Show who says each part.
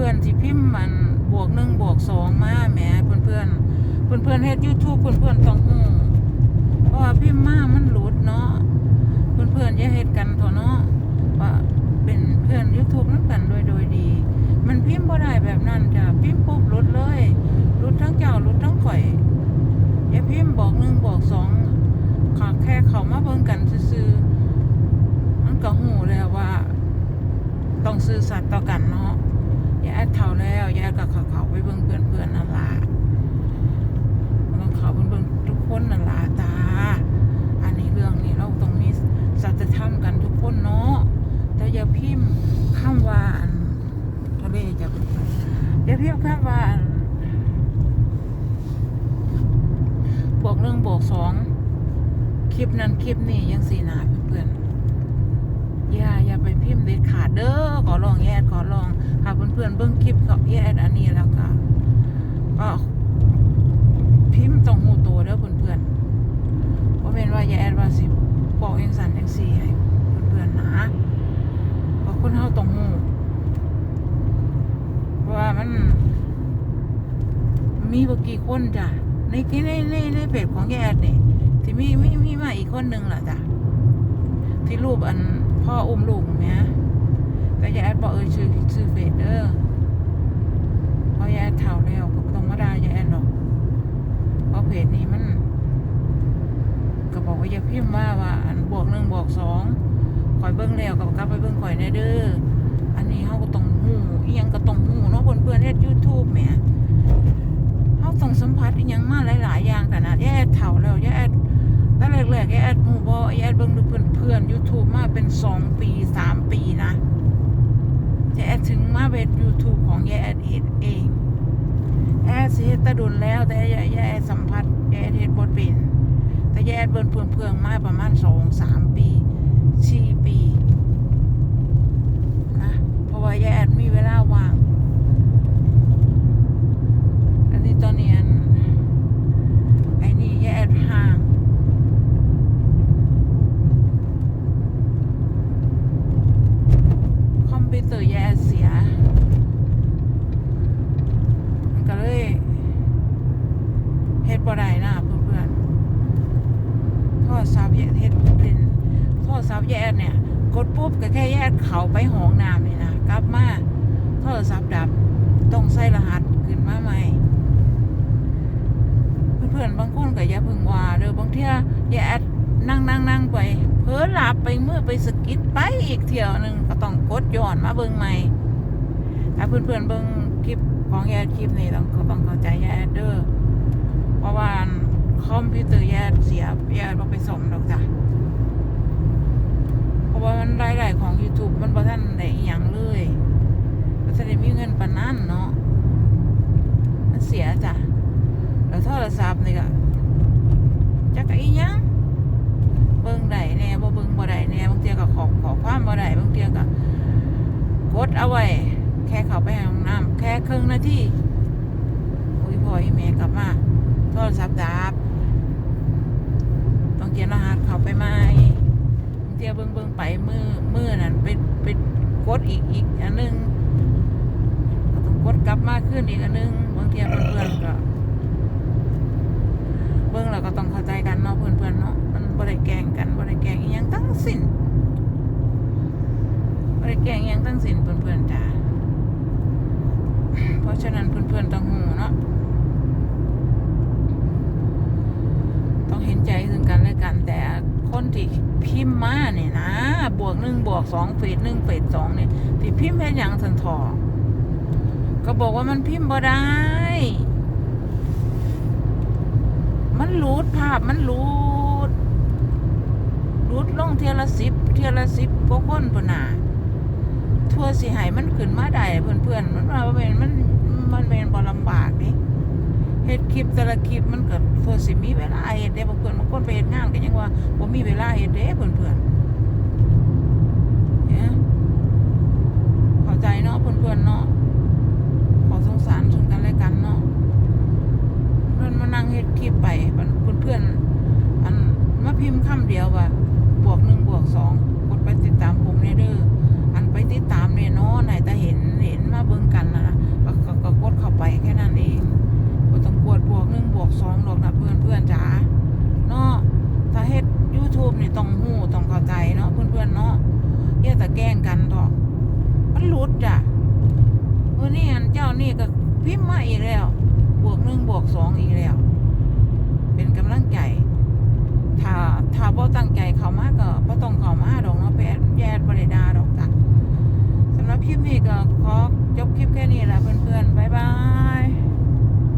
Speaker 1: เพื่อนๆที่พิมพ์มันบวกหนึ่งบวกสองมาแหมเพื่อนๆเพื่อนๆเฮ็ด YouTube เพื่อนต้องฮู้เพราะว่าพิมพ์มามันหลุดเนาะเพื่อนๆอย่าเฮ็ดกันเถอะเนาะว่าเป็นเพื่อน YouTube นำกันโดยโดยดี มันพิมพ์บ่ได้แบบนั้นจ้ะพิมพ์ปุ๊บหลุดเลยหลุดทั้งเจ้าหลุดทั้งข่อยอย่าพิมพ์บอกหนึ่งบอกสองขอแค่เขามาเบิ่งกันซื่อๆมันก็ฮู้แล้วว่า ต้องซื่อสัตย์ต่อกันเนาะ ยาแอดเท่าแล้วยาแอดกับเขาเขาไปเบิ่งเพื่อนเพื่อนนั่นล่ะมันต้องเขาเบิ่งเบิ่งทุกคนนั่นล่ะตา อันนี้เรื่องนี้เราต้องมีสัจธรรมกันทุกคนเนาะแต่อย่าพิมพ์คำว่าอันทะเลจะอย่าพิมพ์คำว่าอันบวกหนึ่งบวกสองคลิปนั้นคลิปนี้ยังสีหนาเพื่อนๆ อย่าอย่าไปพิมพ์ เด้อขอลองแยดขอลองหากเพื่อนๆเบิ้งคลิปเขาแยดอันนี้แล้วก็ก็พิมพ์ต้องหูตัวเด้อเพื่อนๆเพราะเป็นว่าแยดว่าสิบอกยังสันยังสี่ให้เพื่อนๆนะเพราะคนเฮาต้องหูเพราะว่ามันมีบกี่คนจ้ะในที่ในในในเพจของแยดนี่ที่มีมีมีมาอีกคนหนึ่งล่ะจ้ะที่รูปอันพ่ออุ้มลูกเนี่ย แต่ยายแอดบอกเออชื่อชื่อเฟซเดอร์เพราะยายแอดเท่าแล้วก็ต้องมาด่ายายแอดหรอกเพราะเพจนี้มัน ก็บอกว่าอย่าพิมพ์ว่าว่า อันบวกหนึ่งบวกสองคอยเบิ้งแล้วกับกลับไปเบิ้งคอยในเด้ออันนี้เขาก็ต้องหูอียังก็ต้องหูเนาะเพื่อนเพื่อนเฮ็ดยูทูบแหมเขาต้องสัมผัสอียังมาหลายๆอย่างแต่นะยายแอดเท่าแล้วยายแอดตั้งแรกๆแอดหูบอแอดเบิ่งดูเพื่อนเพื่อนยูทูบมาเป็นสองปีสามปีนะจะแอดถึงมาเว็บ ยูทูบของแอดเฮ็ดเองแอดสิเฮ็ดตะดุนแล้วแต่แอดสัมผัสแอดเฮ็ดบทเป็นแต่แอดเบิ่งเพื่อนเพื่อนมาประมาณสองสามปีสี่ปีนะเพราะว่าแอดมีเวลาว่างอันนี้ตอนนี้อันไอ้นี่แอดห่างคอมพิวเตอร์แย่เสีย ก็เลยเฮ็ดบ่ได้นะเพื่อนๆโทรศัพท์แย่เฮ็ดเป็นโทรศัพท์แย่เนี่ย กดปุ๊บก็แค่แย่เขาไปห้องน้ำนี่นะกลับมาโทรศัพท์ดับต้องใส่รหัสขึ้นมาใหม่เพื่อนๆบางคนก็อย่าพึงว่าเด้อบางเที่ยอย่าแอดนั่งนั่งนั่งไปเผลอหลับไปเมื่อไปสกิดไปอีกเที่ยวหนึ่งก็ต้องกดย้อนมาเบิ่งใหม่ถ้าเพื่อนๆเบิ่ง ลิปของแยาคลิปนี้ต้องต้องเข้าใจแยาเด้อเพราะว่าคอมพิวเตอร์แยาเสียแยาบ่ไปสมดอกจ้ะเพราะว่ามันรายได้ของ YouTube มันบ่ทันได้อีหยังเลยบ่ทันได้มีเงินปานนั้นเนาะมันเสียจ้ะแล้วโทรศัพท์นี่ก็จักอีหยังเบิ่งได้แน่บ่เบิ่งบ่ได้แน่บางเทียก็ขอขอความบ่ได้บางเทียก็กดเอาไว้ แค่เขาไปห้องน้ำแค่ครึ่งนาทีโอ้ยพ่ออีแม่กลับมาโทรศัพท์ดับต้องเขียนรหัสเขาไปใหม่บางเทียเบิ่งเบิ่งไปมือมือนั่นไปไปกดอีกอีกอันหนึงต้องกดกลับมาขึ้นอีกอันหนึงบางเทียเพื่อนๆก็เบิ่งเราก็ต้องเข้าใจกันเนาะเพื่อนๆเนาะมันบ่ได้แกงกันบ่ได้แกงอีหยังทั้งสิ้นบ่ได้แกงอีหยังทั้งสิ้นเพื่อนๆจ้า ราะฉะนั้นเพื่อนๆต้องหูเนาะต้องเห็นใจซึ่งกันและกัน แต่คนที่พิมพ์มาเนี่ยนะ บวกหนึ่งบวกสองเฟสหนึ่งเฟสสองเนี่ยที่พิมพ์เฮ็ดหยังสันทอก็บอกว่ามันพิมพ์บ่ได้ มันรูดภาพมันรูดรูดลงเทียละสิบเทียละสิบกว่าคนพุ่นน่ะทั่วสิหายมันขึ้นมาได้เพื่อนๆมันว่าเป็นมัน มันเป็นบ่ลำบากนี่เฮ็ดคลิปแต่ละคลิปมันก็ทั่วสิมีเวลาเฮ็ดเด้บางเพื่อนบางคนไปเฮ็ดงานก็ยังว่าบ่มีเวลาเฮ็ดเด้เพื่อนๆเนี่ยเข้าใจเนาะเพื่อนๆเนาะขอสงสารซึ่งกันและกันเนาะเพื่อนมานั่งเฮ็ดคลิปไปมันเพื่อนๆอันมาพิมพ์คำเดียวว่าบวกหนึ่งบวกสอง อย่าแต่แกล้งกันดอกมันหลุดจ้ะเออนี่อันเจ้านี่ก็พิมพ์มาอีกแล้ว บวกหนึ่งบวกสองอีกแล้ว เป็นกำลังใจถ้าถ้าบ่ตั้งใจเขามาก็บ่ต้องเขามาดอกเนาะแปดแยดบ่ได้ด่าดอกจ้ะสำหรับคลิปนี้ก็ขอจบคลิปแค่นี้ละเพื่อนๆบายบาย